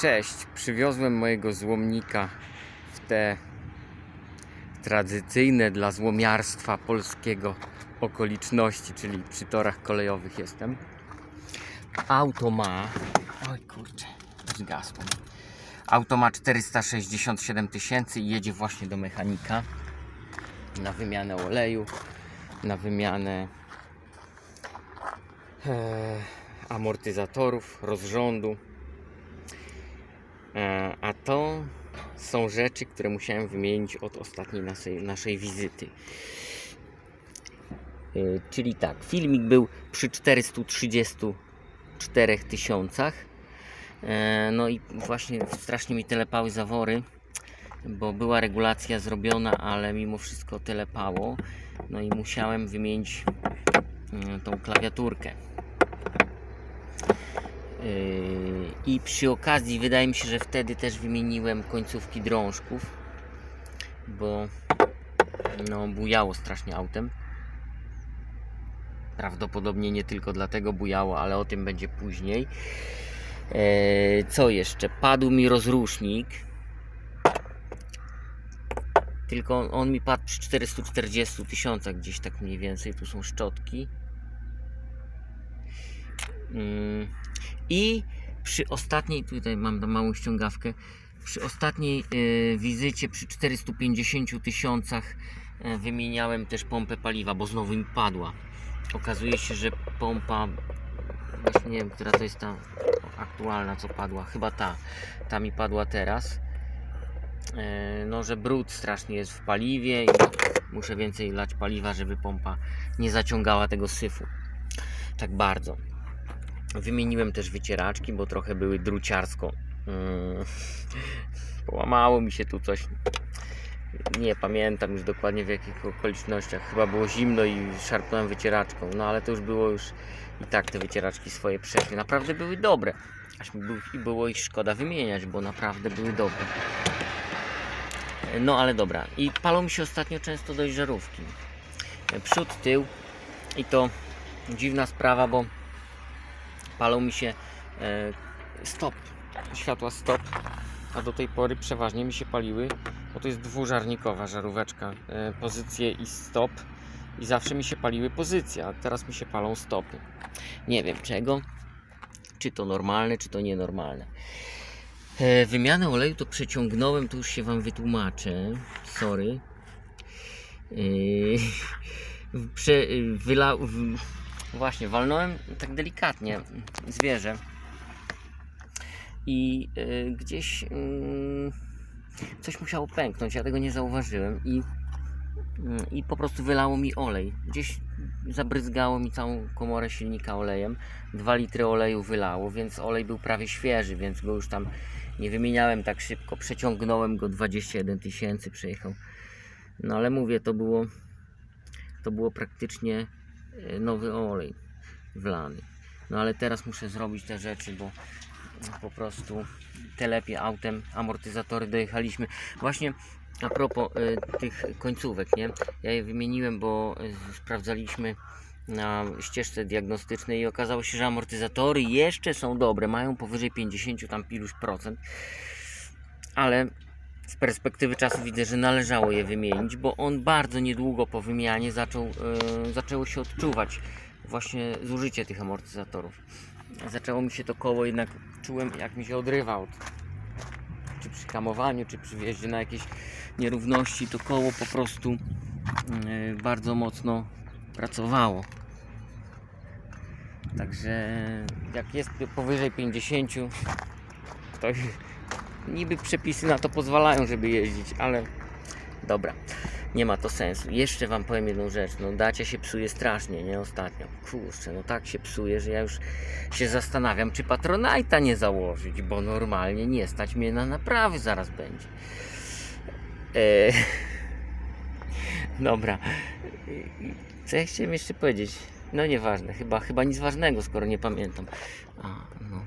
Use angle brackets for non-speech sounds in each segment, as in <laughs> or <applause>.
Cześć, przywiozłem mojego złomnika w te tradycyjne dla złomiarstwa polskiego okoliczności, czyli przy torach kolejowych jestem. Auto ma. Oj kurczę, zgasło. Auto ma 467 tysięcy i jedzie właśnie do mechanika na wymianę oleju, na wymianę e, amortyzatorów, rozrządu. E, A to są rzeczy, które musiałem wymienić od ostatniej naszej, naszej wizyty. E, Czyli tak, filmik był przy 434 tysiącach. E, No i właśnie strasznie mi telepały zawory, bo była regulacja zrobiona, ale mimo wszystko telepało. No i musiałem wymienić tą klawiaturkę. Yy, I przy okazji wydaje mi się, że wtedy też wymieniłem końcówki drążków, bo no bujało strasznie autem. Prawdopodobnie nie tylko dlatego bujało, ale o tym będzie później. Eee, co jeszcze? Padł mi rozrusznik. Tylko on mi padł przy 440 tysiącach gdzieś tak mniej więcej. Tu są szczotki. Mm, I przy ostatniej, tutaj mam małą ściągawkę, przy ostatniej e, wizycie przy 450 tysiącach e, wymieniałem też pompę paliwa, bo znowu mi padła. Okazuje się, że pompa, właśnie nie wiem, która to jest ta aktualna, co padła, chyba ta, ta mi padła teraz. E, No, że brud strasznie jest w paliwie i muszę więcej lać paliwa, żeby pompa nie zaciągała tego syfu tak bardzo. Wymieniłem też wycieraczki, bo trochę były druciarsko. Mm, <laughs> Połamało mi się tu coś. Nie pamiętam już dokładnie w jakich okolicznościach. Chyba było zimno i szarpnąłem wycieraczką. No ale to już było już i tak te wycieraczki swoje przeszły. Naprawdę były dobre. Aż mi było ich szkoda wymieniać, bo naprawdę były dobre. No ale dobra. I palą mi się ostatnio często dość żarówki. Przód, tył. I to dziwna sprawa, bo palą mi się e, stop, światła stop, a do tej pory przeważnie mi się paliły, bo to jest dwużarnikowa żaróweczka, e, pozycje i stop i zawsze mi się paliły pozycje, a teraz mi się palą stopy. Nie wiem czego, czy to normalne, czy to nienormalne. E, wymianę oleju to przeciągnąłem, to już się Wam wytłumaczę, sorry. <laughs> Prze, wyla, w, Właśnie, walnąłem tak delikatnie zwierzę i y, gdzieś y, coś musiało pęknąć, ja tego nie zauważyłem i, y, i po prostu wylało mi olej. Gdzieś zabryzgało mi całą komorę silnika olejem. 2 litry oleju wylało, więc olej był prawie świeży, więc go już tam nie wymieniałem tak szybko. Przeciągnąłem go 21 tysięcy, przejechał. No ale mówię, to było to było praktycznie nowy olej wlany. No ale teraz muszę zrobić te rzeczy, bo po prostu telepie autem, amortyzatory dojechaliśmy. Właśnie a propos e, tych końcówek, nie? Ja je wymieniłem, bo e, sprawdzaliśmy na ścieżce diagnostycznej i okazało się, że amortyzatory jeszcze są dobre, mają powyżej 50 tam iluś procent, ale z perspektywy czasu widzę, że należało je wymienić, bo on bardzo niedługo po wymianie zaczął, e, zaczęło się odczuwać właśnie zużycie tych amortyzatorów. Zaczęło mi się to koło, jednak czułem jak mi się odrywa od, czy przy hamowaniu, czy przy wjeździe na jakieś nierówności, to koło po prostu e, bardzo mocno pracowało. Także jak jest powyżej 50, to niby przepisy na to pozwalają, żeby jeździć, ale dobra, nie ma to sensu. Jeszcze Wam powiem jedną rzecz, no Dacia się psuje strasznie, nie ostatnio. Kurczę, no tak się psuje, że ja już się zastanawiam, czy Patronite'a nie założyć, bo normalnie nie stać mnie na naprawy zaraz będzie. Eee, <laughs> dobra, co ja chciałem jeszcze powiedzieć? No nieważne, chyba, chyba nic ważnego, skoro nie pamiętam. A, no.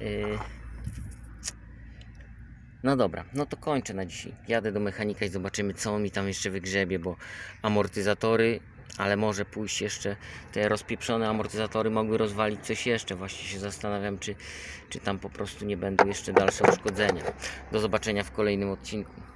Eee, no dobra, no to kończę na dzisiaj. Jadę do mechanika i zobaczymy, co mi tam jeszcze wygrzebie, bo amortyzatory, ale może pójść jeszcze te rozpieprzone amortyzatory mogły rozwalić coś jeszcze. Właśnie się zastanawiam, czy, czy tam po prostu nie będą jeszcze dalsze uszkodzenia. Do zobaczenia w kolejnym odcinku.